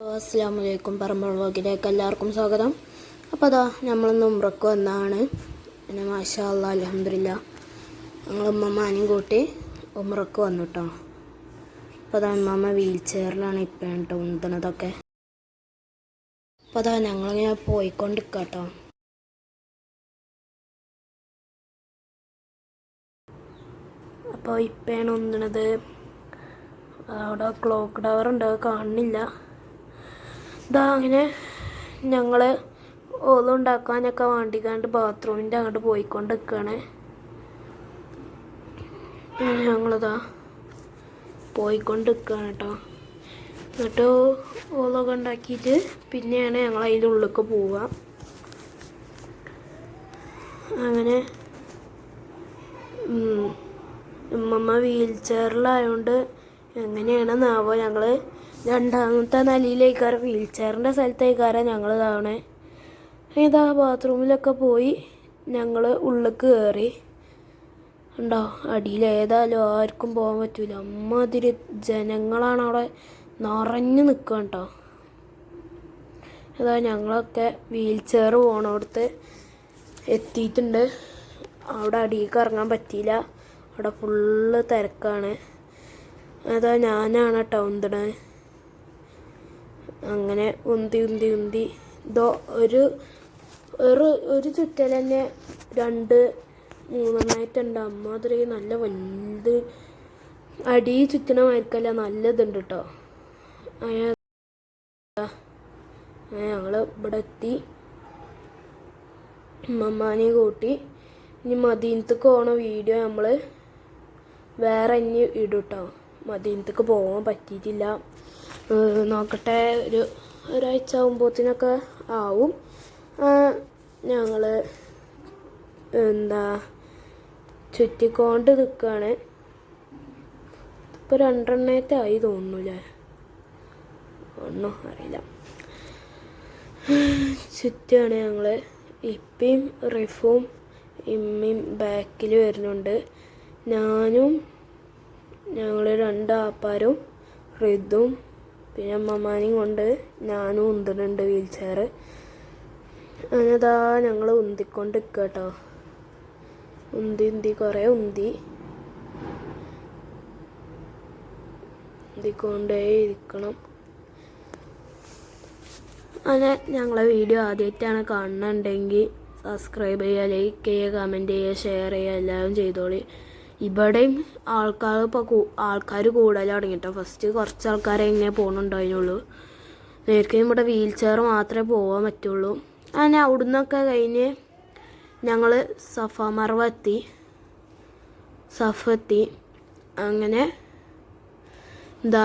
അസ്സാം വലൈക്കും പറമ്പൾ വ്ളോഗിലേക്ക് എല്ലാവർക്കും സ്വാഗതം. അപ്പോൾ അതാ ഞമ്മളൊന്ന് ഉമ്രക്ക് വന്നാണ്. പിന്നെ മാഷാ അല്ലാ അലഹമില്ല ഞങ്ങൾ ഉമ്മമാനും കൂട്ടി ഉമ്രക്ക് വന്നു കേട്ടോ അപ്പോൾ അതാ ഉമ്മമ്മ വീൽ ചെയറിലാണ് ഇപ്പം കേട്ടോ അപ്പോൾ അതാ ഞങ്ങളിങ്ങനെ പോയിക്കൊണ്ടിരിക്കുക കേട്ടോ അപ്പോൾ ഇപ്പം ഉന്തണത് അവിടെ ക്ലോക്ക് ടവർ ഉണ്ട് കാണുന്നില്ല. ഇതാ അങ്ങനെ ഞങ്ങൾ വേണ്ടി വേണ്ടിക്കാണ്ട് ബാത്റൂമിന്റെ അങ്ങോട്ട് പോയിക്കൊണ്ട് നിൽക്കുകയാണ് ഞങ്ങളിതാ പോയിക്കൊണ്ട് നിൽക്കുകയാണ് കേട്ടോ എന്നിട്ട് ഓളൊക്കെ ഉണ്ടാക്കിയിട്ട് പിന്നെയാണ് ഞങ്ങൾ അതിന്റെ പോവുക അങ്ങനെ ഉമ്മമ്മ വീൽ ചെയറിലായതുകൊണ്ട് എങ്ങനെയാണെന്നാവോ ഞങ്ങൾ രണ്ടാമത്തെ നിലയിലേക്കാരം വീൽ ചെയറിന്റെ സ്ഥലത്തേക്കാരം ഞങ്ങൾ തവണ ഇതാ ബാത്റൂമിലൊക്കെ പോയി ഞങ്ങൾ ഉള്ളിലേക്ക് കയറി ഉണ്ടോ അടിയിൽ ഏതായാലും ആർക്കും പോകാൻ പറ്റൂല. അമ്മാതിരി ജനങ്ങളാണ് അവിടെ നിറഞ്ഞു നിൽക്കുക കേട്ടോ. ഏതാ ഞങ്ങളൊക്കെ വീൽ ചെയർ പോണോടത്ത് എത്തിയിട്ടുണ്ട്. അവിടെ അടിയിലേക്ക് ഇറങ്ങാൻ പറ്റിയില്ല. അവിടെ ഫുള്ള് തിരക്കാണ്. അതാ ഞാനാണ് കേട്ടോ ഉന്തണത് അങ്ങനെ ഉന്തി ഉന്തി ഉന്തി. ഇതോ ഒരു ഒരു ഒരു ചുറ്റൽ തന്നെ രണ്ട് മൂന്നെണ്ണമായിട്ടുണ്ട് അമ്മാതിരി നല്ല വലുത് അടി ചുറ്റണ മാതിരിക്കല്ല നല്ലതുണ്ട് കേട്ടോ ഞങ്ങൾ ഇവിടെ എത്തി. മമ്മാനെ കൂട്ടി. ഇനി മദീനത്തേക്ക് പോണ വീഡിയോ നമ്മൾ വേറെ ഇനി ഇടും കേട്ടോ മദീനത്തേക്ക് പോകാൻ പറ്റിയിട്ടില്ല. നോക്കട്ടെ ഒരു ഒരാഴ്ച ആകുമ്പോഴത്തേനൊക്കെ ആവും. ഞങ്ങൾ എന്താ ചുറ്റിക്കൊണ്ട് നിൽക്കുകയാണ് ഇപ്പോൾ രണ്ടെണ്ണത്തെ ആയി തോന്നുന്നു ഒന്നും അറിയില്ല. ചുറ്റാണ് ഞങ്ങൾ ഇപ്പയും റിഫും ഇമ്മയും ബാക്കിൽ വരുന്നുണ്ട്. ഞാനും ഞങ്ങൾ രണ്ട് ആപ്പാരും റിതും പിന്നെ അമ്മമാനെയും കൊണ്ട് ഞാനും ഉന്തുന്നുണ്ട് വീൽ ചെയർ അങ്ങനെതാ ഞങ്ങൾ ഉന്തിക്കൊണ്ട് നിൽക്കുക കേട്ടോ ഉന്തി ഉന്തി കുറേ ഉന്തി. ഉന്തിക്കൊണ്ടേ ഇരിക്കണം. അങ്ങനെ ഞങ്ങളെ വീഡിയോ ആദ്യമായിട്ടാണ് കാണുന്നുണ്ടെങ്കിൽ സബ്സ്ക്രൈബ് ചെയ്യുക ലൈക്ക് ചെയ്യുക കമന്റ് ചെയ്യുക ഷെയർ ചെയ്യുക എല്ലാവരും ചെയ്തോളി. ഇവിടെയും ആൾക്കാർ ഇപ്പോൾ ആൾക്കാർ കൂടുതൽ തുടങ്ങിട്ടോ ഫസ്റ്റ് കുറച്ച് ആൾക്കാരെ ഇങ്ങനെ പോകുന്നുണ്ടായിരുന്നുള്ളൂ നേരത്തെ ഇവിടെ വീൽ ചെയർ മാത്രമേ പോകാൻ പറ്റുള്ളൂ. അങ്ങനെ അവിടുന്നൊക്കെ കഴിഞ്ഞ് ഞങ്ങൾ സഫ മറവ എത്തി. സഫ എത്തി. അങ്ങനെ എന്താ